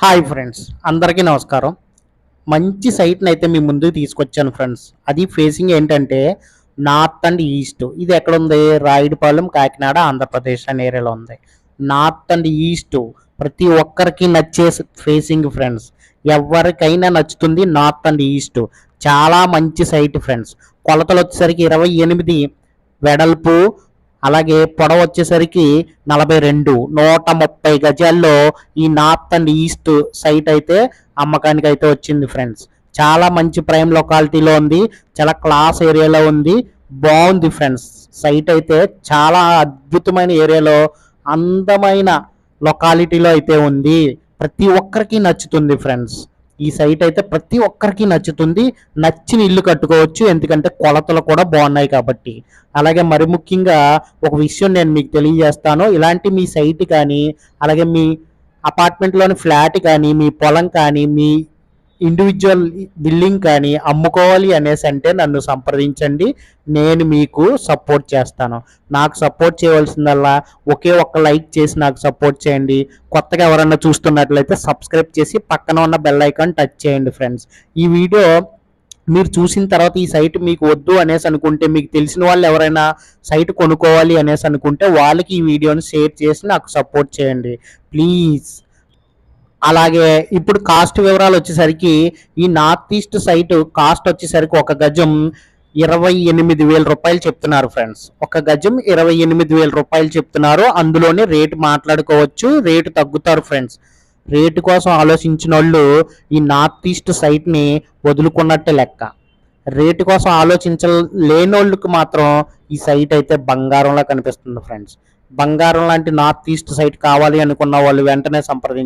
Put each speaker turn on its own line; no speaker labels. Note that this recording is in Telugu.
హాయ్ ఫ్రెండ్స్ అందరికీ నమస్కారం. మంచి సైట్ని అయితే మీ ముందుకు తీసుకొచ్చాను ఫ్రెండ్స్. అది ఫేసింగ్ ఏంటంటే నార్త్ అండ్ ఈస్ట్. ఇది ఎక్కడ ఉంది రాయుడుపాలెం కాకినాడ ఆంధ్రప్రదేశ్ అనే ఏరియాలో ఉంది. నార్త్ అండ్ ఈస్ట్ ప్రతి ఒక్కరికి నచ్చే ఫేసింగ్ ఫ్రెండ్స్. ఎవరికైనా నచ్చుతుంది నార్త్ అండ్ ఈస్ట్. చాలా మంచి సైట్ ఫ్రెండ్స్. కొలతలు వచ్చేసరికి ఇరవై ఎనిమిది వెడల్పు అలాగే పొడవ వచ్చేసరికి నలభై రెండు నూట ముప్పై గజాల్లో ఈ నార్త్ అండ్ ఈస్ట్ సైట్ అయితే అమ్మకానికి అయితే వచ్చింది ఫ్రెండ్స్. చాలా మంచి ప్రైమ్ లొకాలిటీలో ఉంది చాలా క్లాస్ ఏరియాలో ఉంది బాగుంది ఫ్రెండ్స్. సైట్ అయితే చాలా అద్భుతమైన ఏరియాలో అందమైన లొకాలిటీలో అయితే ఉంది. ప్రతి ఒక్కరికి నచ్చుతుంది ఫ్రెండ్స్. ఈ సైట్ అయితే ప్రతి ఒక్కరికి నచ్చుతుంది. నచ్చిన ఇల్లు కట్టుకోవచ్చు. ఎందుకంటే కొలతలు కూడా బాగున్నాయి కాబట్టి. అలాగే మరి ముఖ్యంగా ఒక విషయం నేను మీకు తెలియజేస్తాను. ఇలాంటి మీ సైట్ కానీ అలాగే మీ అపార్ట్మెంట్లోని ఫ్లాట్ కానీ మీ పొలం కానీ మీ ఇండివిజువల్ బిల్డింగ్ కానీ అమ్ముకోవాలి అనేసి అంటే నన్ను సంప్రదించండి. నేను మీకు సపోర్ట్ చేస్తాను. నాకు సపోర్ట్ చేయవలసిందల్లా ఒకే ఒక్క లైక్ చేసి నాకు సపోర్ట్ చేయండి. కొత్తగా ఎవరన్నా చూస్తున్నట్లయితే సబ్స్క్రైబ్ చేసి పక్కన ఉన్న బెల్ ఐకాన్ టచ్ చేయండి ఫ్రెండ్స్ ఈ వీడియో మీరు చూసిన తర్వాత ఈ సైట్ మీకు వద్దు అనేసి అనుకుంటే మీకు తెలిసిన వాళ్ళు ఎవరైనా సైట్ కొనుక్కోవాలి అనేసి అనుకుంటే వాళ్ళకి ఈ వీడియోని షేర్ చేసి నాకు సపోర్ట్ చేయండి. ప్లీజ్ అలాగే ఇప్పుడు కాస్ట్ వివరాలు వచ్చేసరికి ఈ నార్త్ ఈస్ట్ సైట్ కాస్ట్ వచ్చేసరికి ఒక గజం ఇరవై ఎనిమిది వేల రూపాయలు చెప్తున్నారు ఫ్రెండ్స్ ఒక గజం ఇరవై ఎనిమిది వేల రూపాయలు చెప్తున్నారు. అందులోనే రేటు మాట్లాడుకోవచ్చు. రేటు తగ్గుతారు ఫ్రెండ్స్ రేటు కోసం ఆలోచించిన వాళ్ళు ఈ నార్త్ ఈస్ట్ సైట్ని వదులుకున్నట్టే లెక్క. రేటు కోసం ఆలోచించలేని వాళ్ళకి మాత్రం ఈ సైట్ అయితే బంగారంలా కనిపిస్తుంది ఫ్రెండ్స్ బంగారం లాంటి నార్త్ ఈస్ట్ సైట్ కావాలి అనుకున్న వాళ్ళు వెంటనే సంప్రదించారు